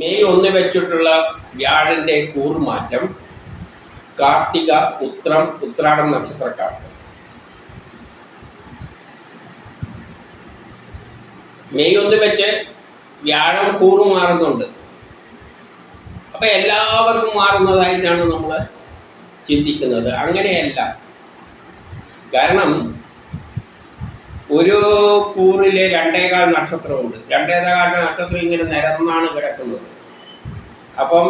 May ഒന്ന് വെച്ചിട്ടുള്ള വ്യാഴന്റെ കൂർമാറ്റം കാർത്തിക ഉത്രം ഉത്രാടം നക്ഷത്രക്കാർക്ക്. മെയ് ഒന്ന് വെച്ച് വ്യാഴം കൂറ് മാറുന്നുണ്ട്. അപ്പൊ എല്ലാവർക്കും മാറുന്നതായിട്ടാണ് നമ്മൾ ചിന്തിക്കുന്നത്. അങ്ങനെയല്ല. കാരണം ഒരു കൂറിൽ രണ്ടേകാൽ നക്ഷത്രമുണ്ട്. രണ്ടേകാൽ നക്ഷത്രം ഇങ്ങനെ നിരന്നാണ് കിടക്കുന്നത്. അപ്പം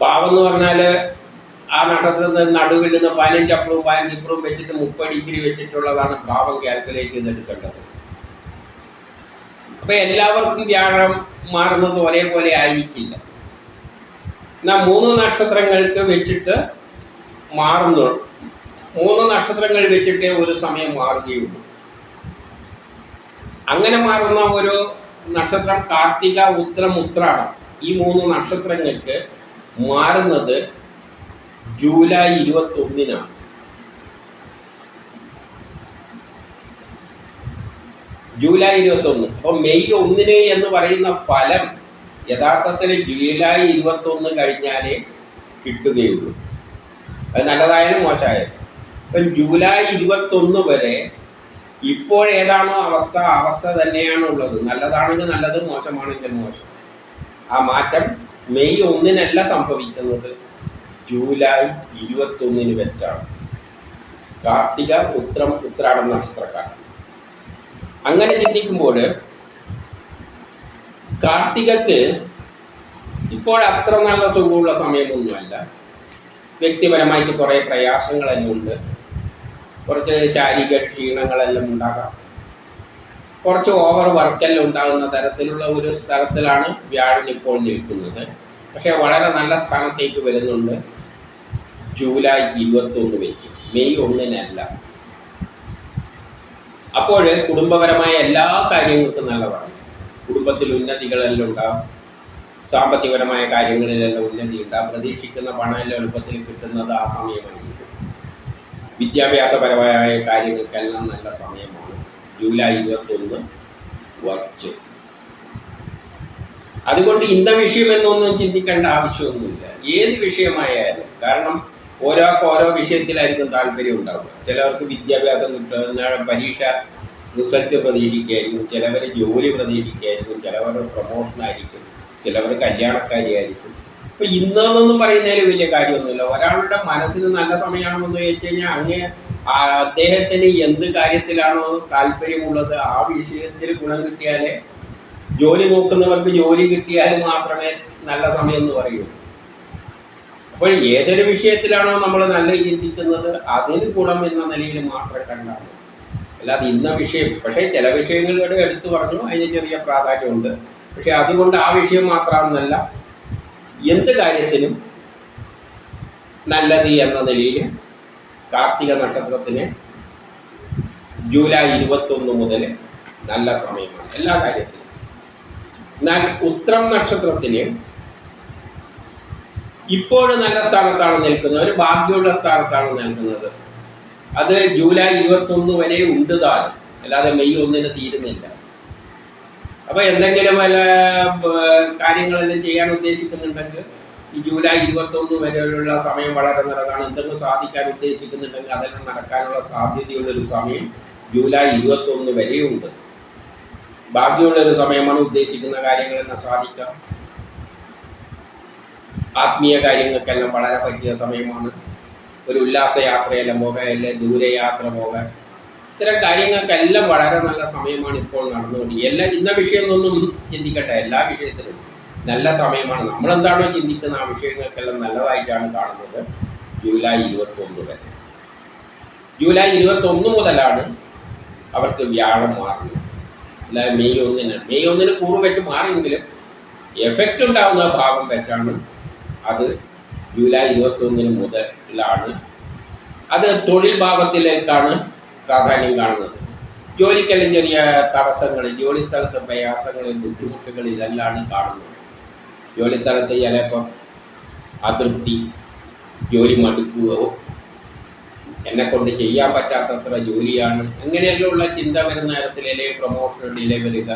ഭാവം എന്ന് പറഞ്ഞാൽ ആ നക്ഷത്രത്തിന് നടുവിൽ നിന്ന് പതിനഞ്ചപ്പുറവും പതിനഞ്ചപ്പുറവും വെച്ചിട്ട് മുപ്പത് ഡിഗ്രി വെച്ചിട്ടുള്ളതാണ് ഭാവം കാൽക്കുലേറ്റ് ചെയ്തെടുക്കേണ്ടത് അപ്പൊ എല്ലാവർക്കും വ്യാഴം മാറുന്നത് ഒരേപോലെ ആയിരിക്കില്ല. എന്നാൽ മൂന്ന് നക്ഷത്രങ്ങൾക്ക് വെച്ചിട്ട് മാറുന്നു. മൂന്ന് നക്ഷത്രങ്ങൾ വെച്ചിട്ടേ ഒരു സമയം മാറുകയുള്ളൂ. അങ്ങനെ മാറുന്ന ഒരു നക്ഷത്രം കാർത്തിക ഉത്രം ഉത്രാടം. ഈ മൂന്ന് നക്ഷത്രങ്ങൾക്ക് മാറുന്നത് ജൂലൈ ഇരുപത്തൊന്നിനാണ്. ജൂലൈ ഇരുപത്തൊന്ന്. അപ്പോൾ മെയ് ഒന്നിന് എന്ന് പറയുന്ന ഫലം യഥാർത്ഥത്തിൽ ജൂലൈ ഇരുപത്തൊന്ന് കഴിഞ്ഞാലേ കിട്ടുകയുള്ളൂ. അത് നല്ലതായാലും മോശമായാലും. ഇപ്പം ജൂലൈ ഇരുപത്തൊന്ന് വരെ ഇപ്പോഴേതാണോ അവസ്ഥ അവസ്ഥ തന്നെയാണ് ഉള്ളത് നല്ലതാണെങ്കിൽ നല്ലത് മോശമാണെങ്കിൽ മോശം. ആ മാറ്റം മെയ് ഒന്നിനല്ല സംഭവിക്കുന്നത്. ജൂലൈ ഇരുപത്തൊന്നിന് വെച്ചാണ്. കാർത്തിക ഉത്രം ഉത്രാടം നക്ഷത്രക്കാർ. അങ്ങനെ ചിന്തിക്കുമ്പോൾ കാർത്തികക്ക് ഇപ്പോൾ അത്ര നല്ല സുഖമുള്ള സമയമൊന്നുമല്ല. വ്യക്തിപരമായിട്ട് കുറേ പ്രയാസങ്ങളെല്ലാം ഉണ്ട്. കുറച്ച് ശാരീരിക ക്ഷീണങ്ങളെല്ലാം ഉണ്ടാകാം. കുറച്ച് ഓവർ വർക്കെല്ലാം ഉണ്ടാകുന്ന തരത്തിലുള്ള ഒരു സ്ഥലത്തിലാണ് വ്യാഴൻ ഇപ്പോൾ നിൽക്കുന്നത്. പക്ഷേ വളരെ നല്ല സ്ഥാനത്തേക്ക് വരുന്നുണ്ട് ജൂലൈ ഇരുപത്തൊന്ന് വെച്ച്. മെയ് ഒന്നിനല്ല. അപ്പോൾ കുടുംബപരമായ എല്ലാ കാര്യങ്ങൾക്കും നല്ലതാണ്. കുടുംബത്തിൽ ഉന്നതികളെല്ലാം ഉണ്ടാകും സാമ്പത്തികപരമായ കാര്യങ്ങളിലെല്ലാം ഉന്നതി ഉണ്ടാകും പ്രതീക്ഷിക്കുന്ന പണമെല്ലാം എളുപ്പത്തിൽ കിട്ടുന്നത് ആ സമയമായിരിക്കും. വിദ്യാഭ്യാസപരമായ കാര്യങ്ങൾക്കെല്ലാം നല്ല സമയമാണ്. ജൂലൈ ഇരുപത്തൊന്ന് വച്ചു. അതുകൊണ്ട് ഇന്ന വിഷയം എന്നൊന്നും ചിന്തിക്കേണ്ട ആവശ്യമൊന്നുമില്ല. ഏത് വിഷയമായാലും. കാരണം ഓരോർക്ക് ഓരോ വിഷയത്തിലായിരിക്കും താല്പര്യം ഉണ്ടാവുക. ചിലവർക്ക് വിദ്യാഭ്യാസം കിട്ടുന്ന പരീക്ഷ റിസൾട്ട് പ്രതീക്ഷിക്കുകയായിരിക്കും ചിലവർ ജോലി പ്രതീക്ഷിക്കുകയായിരിക്കും ചിലവർ പ്രൊമോഷൻ ആയിരിക്കും ചിലവർ കല്യാണക്കാരിയായിരിക്കും. ഇപ്പൊ ഇന്നെന്നൊന്നും പറയുന്നതിൽ വലിയ കാര്യമൊന്നുമില്ല. ഒരാളുടെ മനസ്സിന് നല്ല സമയമാണെന്ന് ചോദിച്ചു കഴിഞ്ഞാൽ അങ്ങേ ആ അദ്ദേഹത്തിന് എന്ത് കാര്യത്തിലാണോ താല്പര്യമുള്ളത് ആ വിഷയത്തിൽ ഗുണം കിട്ടിയാലേ ജോലി നോക്കുന്നവർക്ക് ജോലി കിട്ടിയാൽ മാത്രമേ നല്ല സമയം എന്ന് പറയൂ. അപ്പോൾ ഏതൊരു വിഷയത്തിലാണോ നമ്മൾ നല്ല ചിന്തിക്കുന്നത് അതിന് ഗുണം എന്ന നിലയിൽ മാത്രം കണ്ടാണ് അല്ലാതെ ഇന്ന വിഷയം പക്ഷേ ചില വിഷയങ്ങളുടെ എടുത്തു പറഞ്ഞു അതിന് ചെറിയ പ്രാധാന്യമുണ്ട്. പക്ഷേ അതുകൊണ്ട് ആ വിഷയം മാത്രമെന്നല്ല എന്ത് കാര്യത്തിനും നല്ലത് എന്ന നിലയിൽ കാർത്തിക നക്ഷത്രത്തിന് ജൂലൈ ഇരുപത്തൊന്ന് മുതൽ നല്ല സമയമാണ് എല്ലാ കാര്യത്തിലും. എന്നാൽ ഉത്രം നക്ഷത്രത്തിന് ഇപ്പോഴും നല്ല സ്ഥാനത്താണ് നിൽക്കുന്നത്. ഒരു ഭാഗ്യമുള്ള സ്ഥാനത്താണ് നിൽക്കുന്നത്. അത് ജൂലൈ ഇരുപത്തൊന്ന് വരെ ഉണ്ട് താനും അല്ലാതെ മെയ് ഒന്നിന് തീരുന്നില്ല. അപ്പോൾ എന്തെങ്കിലും വല്ല കാര്യങ്ങളെല്ലാം ചെയ്യാൻ ഉദ്ദേശിക്കുന്നുണ്ടെങ്കിൽ ഈ ജൂലൈ ഇരുപത്തൊന്ന് വരെയുള്ള സമയം വളരെ നല്ലതാണ്. എന്തെങ്കിലും സാധിക്കാൻ ഉദ്ദേശിക്കുന്നുണ്ടെങ്കിൽ അതെല്ലാം നടക്കാനുള്ള സാധ്യതയുള്ളൊരു സമയം ജൂലൈ ഇരുപത്തൊന്ന് വരെയുണ്ട്. ഭാഗ്യമുള്ളൊരു സമയമാണ് ഉദ്ദേശിക്കുന്ന കാര്യങ്ങളെല്ലാം സാധിക്കാം ആത്മീയ കാര്യങ്ങൾക്കെല്ലാം വളരെ പറ്റിയ സമയമാണ്. ഒരു ഉല്ലാസയാത്രയെല്ലാം പോകാൻ അല്ലെ ദൂരയാത്ര പോകാൻ. ഇത്തരം കാര്യങ്ങൾക്കെല്ലാം വളരെ നല്ല സമയമാണ് ഇപ്പോൾ നടന്നുകൊണ്ട് എല്ലാ ഇന്ന വിഷയം ഒന്നും ചിന്തിക്കട്ടെ എല്ലാ വിഷയത്തിലും. നല്ല സമയമാണ്. നമ്മൾ നമ്മളെന്താണോ ചിന്തിക്കുന്ന ആ വിഷയങ്ങൾക്കെല്ലാം നല്ലതായിട്ടാണ് കാണുന്നത്. ജൂലൈ ഇരുപത്തൊന്ന് വരെ. ജൂലൈ ഇരുപത്തൊന്ന് മുതലാണ് അവർക്ക് വ്യാഴം മാറുന്നത്. അല്ലാതെ മെയ് ഒന്നിന്. മെയ് ഒന്നിന് കൂറ് വെച്ച് മാറിയെങ്കിലും എഫക്റ്റ് ഉണ്ടാകുന്ന ഭാഗം വെച്ചാണ് അത് ജൂലൈ ഇരുപത്തൊന്നിന് മുതലാണ്. അത് തൊഴിൽ ഭാഗത്തിലേക്കാണ് പ്രാധാന്യം കാണുന്നത്. ജോലിക്കെല്ലാം ചെറിയ തടസ്സങ്ങൾ ജോലി സ്ഥലത്തെ പ്രയാസങ്ങൾ ബുദ്ധിമുട്ടുകൾ ഇതെല്ലാം കാണുന്നത്. ജോലി സ്ഥലത്ത് ചിലപ്പം അതൃപ്തി ജോലി മടുക്കുകയോ എന്നെ കൊണ്ട് ചെയ്യാൻ പറ്റാത്തത്ര ജോലിയാണ്. അങ്ങനെയെല്ലാം ഉള്ള ചിന്ത വരുന്ന തരത്തിലെ പ്രൊമോഷൻ ഡിലേ വരിക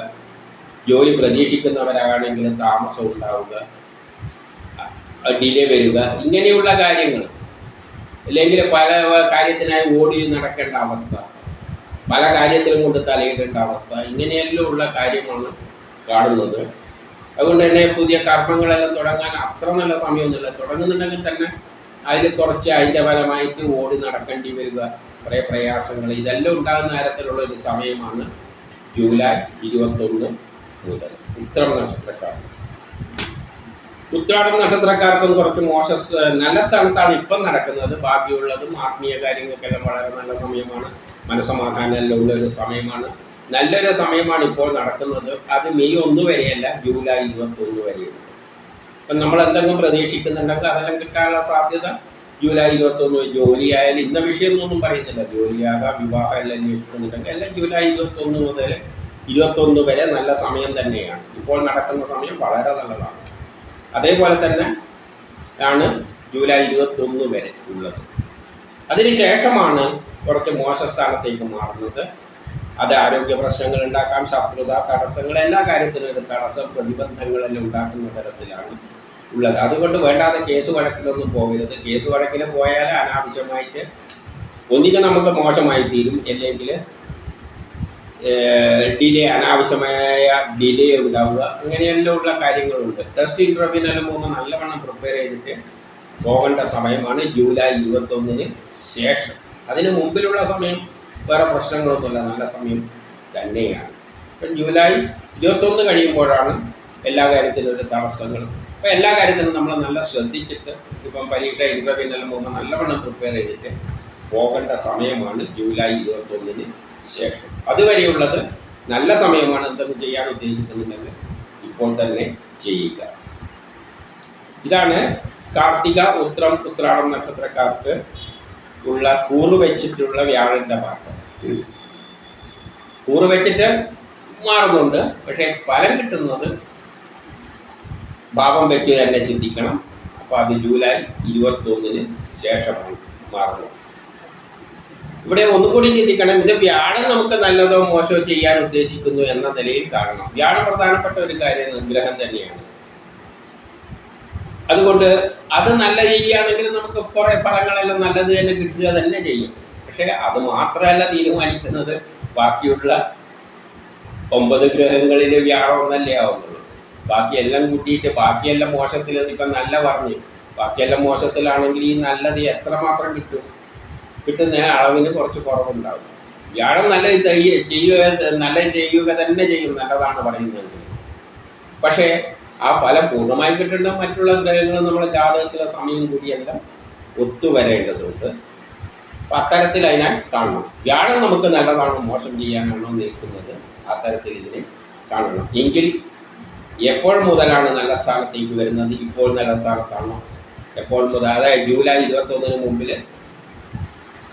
ജോലി പ്രതീക്ഷിക്കുന്നവരാണെങ്കിൽ താമസം ഉണ്ടാവുക ഡിലേ വരിക ഇങ്ങനെയുള്ള കാര്യങ്ങൾ. അല്ലെങ്കിൽ പല കാര്യത്തിനായി ഓടി നടക്കേണ്ട അവസ്ഥ പല കാര്യത്തിലും കൊണ്ട് തലയിടേണ്ട അവസ്ഥ ഇങ്ങനെയെല്ലാം ഉള്ള കാര്യമാണ് കാണുന്നത്. അതുകൊണ്ട് തന്നെ പുതിയ കർമ്മങ്ങളെല്ലാം തുടങ്ങാൻ അത്ര നല്ല സമയമൊന്നുമില്ല. തുടങ്ങുന്നുണ്ടെങ്കിൽ തന്നെ അതിൽ കുറച്ച് അതിന്റെ ഫലമായിട്ട് ഓടി നടക്കേണ്ടി വരിക. കുറേ പ്രയാസങ്ങൾ. ഇതെല്ലാം ഉണ്ടാകുന്ന തരത്തിലുള്ള ഒരു സമയമാണ് ജൂലൈ ഇരുപത്തൊന്ന് മുതൽ. ഉത്രം നക്ഷത്രക്കാർ. ഉത്രാടം നക്ഷത്രക്കാർക്കും കുറച്ച് മോശ നല്ല സ്ഥലത്താണ് ഇപ്പം നടക്കുന്നത്. ബാക്കിയുള്ളതും ആത്മീയ കാര്യങ്ങൾക്കെല്ലാം വളരെ നല്ല സമയമാണ്. മനസ്സമാക്കാനെല്ലാം ഉള്ള ഒരു സമയമാണ്. നല്ലൊരു സമയമാണ് ഇപ്പോൾ നടക്കുന്നത്. അത് മെയ് ഒന്ന് വരെയല്ല ജൂലൈ ഇരുപത്തൊന്ന് വരെയാണ് അപ്പം നമ്മൾ എന്തെങ്കിലും പ്രതീക്ഷിക്കുന്നുണ്ടെങ്കിൽ അതെല്ലാം കിട്ടാനുള്ള സാധ്യത ജൂലൈ ഇരുപത്തൊന്ന് ജോലി ആയാലും ഇന്ന വിഷയമൊന്നും പറയുന്നില്ല. ജോലിയാകാം വിവാഹം എല്ലാം അന്വേഷിക്കുന്നുണ്ടെങ്കിൽ എല്ലാം ജൂലൈ ഇരുപത്തൊന്ന് മുതൽ ഇരുപത്തൊന്ന് വരെ നല്ല സമയം തന്നെയാണ്. ഇപ്പോൾ നടക്കുന്ന സമയം വളരെ നല്ലതാണ്. അതേപോലെ തന്നെ ആണ് ജൂലൈ ഇരുപത്തൊന്ന് വരെ ഉള്ളത്. അതിനുശേഷമാണ് കുറച്ച് മോശ സ്ഥാനത്തേക്ക് മാറുന്നത്. അത് ആരോഗ്യ പ്രശ്നങ്ങൾ ഉണ്ടാക്കാം ശത്രുത തടസ്സങ്ങൾ എല്ലാ കാര്യത്തിനും ഒരു തടസ്സം പ്രതിബന്ധങ്ങളെല്ലാം ഉണ്ടാക്കുന്ന തരത്തിലാണ് ഉള്ളത്. അതുകൊണ്ട് വേണ്ടാതെ കേസ് വഴക്കിലൊന്നും പോകരുത്. കേസ് വഴക്കിൽ പോയാൽ അനാവശ്യമായിട്ട് ഒന്നിക്ക് നമുക്ക് മോശമായി തീരും അല്ലെങ്കിൽ ഡിലേ അനാവശ്യമായ ഡിലേ ഉണ്ടാവുക. അങ്ങനെയെല്ലാം ഉള്ള കാര്യങ്ങളുണ്ട്. ടെസ്റ്റ് ഇന്റർവ്യൂവിനെല്ലാം പോകുമ്പോൾ നല്ലവണ്ണം പ്രിപ്പയർ ചെയ്തിട്ട് പോകേണ്ട സമയമാണ് ജൂലൈ ഇരുപത്തൊന്നിന് ശേഷം. അതിന് മുമ്പിലുള്ള സമയം വേറെ പ്രശ്നങ്ങളൊന്നുമില്ല. നല്ല സമയം തന്നെയാണ്. ഇപ്പം ജൂലൈ ഇരുപത്തൊന്ന് കഴിയുമ്പോഴാണ് എല്ലാ കാര്യത്തിലും ഒരു തടസ്സങ്ങളും. അപ്പോൾ എല്ലാ കാര്യത്തിലും നമ്മൾ നല്ല ശ്രദ്ധിച്ചിട്ട് ഇപ്പം പരീക്ഷ ഇന്റർവ്യൂവിനെല്ലാം പോകുമ്പോൾ നല്ലവണ്ണം പ്രിപ്പയർ ചെയ്തിട്ട് പോകേണ്ട സമയമാണ് ജൂലൈ ഇരുപത്തൊന്നിന് ശേഷം. അതുവരെയുള്ളത് നല്ല സമയമാണ് എന്തൊക്കെ ചെയ്യാൻ ഉദ്ദേശിക്കുന്നുണ്ടെങ്കിൽ ഇപ്പോൾ തന്നെ ചെയ്യുക. ഇതാണ് കാർത്തിക ഉത്രം ഉത്രാടം നക്ഷത്രക്കാർക്ക് ഉള്ള കൂറ് വെച്ചിട്ടുള്ള വ്യാഴന്റെ മാർഗം. കൂറ് വെച്ചിട്ട് മാറുന്നുണ്ട്. പക്ഷേ ഫലം കിട്ടുന്നത് ഭാവം വെച്ച് തന്നെ ചിന്തിക്കണം. അപ്പോൾ അത് ജൂലൈ ഇരുപത്തൊന്നിന് ശേഷമാണ് മാറുന്നത്. ഇവിടെ ഒന്നുകൂടി ചിന്തിക്കണം. ഇത് വ്യാഴം നമുക്ക് നല്ലതോ മോശമോ ചെയ്യാൻ ഉദ്ദേശിക്കുന്നു എന്ന നിലയിൽ കാണണം. വ്യാഴം പ്രധാനപ്പെട്ട ഒരു കാര്യം നിഗ്രഹം തന്നെയാണ്. അതുകൊണ്ട് അത് നല്ല രീതിയാണെങ്കിൽ നമുക്ക് കുറേ ഫലങ്ങളെല്ലാം നല്ലത് തന്നെ കിട്ടുക തന്നെ ചെയ്യും. പക്ഷേ അത് മാത്രമല്ല തീരുമാനിക്കുന്നത് ബാക്കിയുള്ള ഒമ്പത് ഗ്രഹങ്ങളിൽ വ്യാഴം ഒന്നല്ലേ ആവുന്നുള്ളൂ ബാക്കിയെല്ലാം കൂട്ടിയിട്ട് ബാക്കിയെല്ലാം മോശത്തിൽ ഇപ്പം നല്ല പറഞ്ഞു. ബാക്കിയെല്ലാം മോശത്തിലാണെങ്കിൽ ഈ നല്ലത് എത്രമാത്രം കിട്ടും? കിട്ടുന്ന അളവിന് കുറച്ച് കുറവുണ്ടാകും വ്യാഴം നല്ല ചെയ്യുക നല്ല ചെയ്യുക തന്നെ ചെയ്യും നല്ലതാണ് പറയുന്നത്. പക്ഷേ ആ ഫലം പൂർണമായി കിട്ടേണ്ട മറ്റുള്ള ഗ്രഹങ്ങൾ നമ്മളെ ജാതകത്തിലെ സമയം കൂടിയെല്ലാം ഒത്തുവരേണ്ടതുണ്ട് അപ്പം അത്തരത്തിൽ അതിനെ കാണണം. വ്യാഴം നമുക്ക് നല്ലതാണോ മോശം ചെയ്യാനാണോ നിൽക്കുന്നത്. അത്തരത്തിൽ ഇതിനെ കാണണം. എങ്കിൽ എപ്പോൾ മുതലാണ് നല്ല സ്ഥാനത്തേക്ക് വരുന്നത്? ഇപ്പോൾ നല്ല സ്ഥാനത്താണോ? എപ്പോൾ മുതൽ? അതായത് ജൂലൈ ഇരുപത്തൊന്നിന് മുമ്പിൽ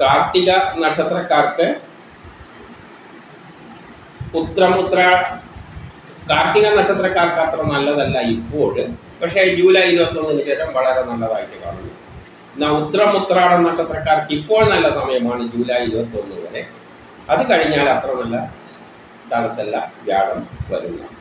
കാർത്തിക നക്ഷത്രക്കാർക്ക് ഉത്രമുത്ര ഉത്ര കാർത്തിക നക്ഷത്രക്കാർക്ക് അത്ര നല്ലതല്ല ഇപ്പോൾ. പക്ഷേ ജൂലൈ ഇരുപത്തൊന്നിന് ശേഷം വളരെ നല്ലതായിട്ട് കാണുന്നു. എന്നാൽ ഉത്രം നക്ഷത്രക്കാർക്ക് ഇപ്പോൾ നല്ല സമയമാണ് ജൂലൈ ഇരുപത്തൊന്ന് വരെ. അത് കഴിഞ്ഞാൽ അത്ര നല്ല സ്ഥലത്തല്ല വ്യാഴം വരുന്നത്.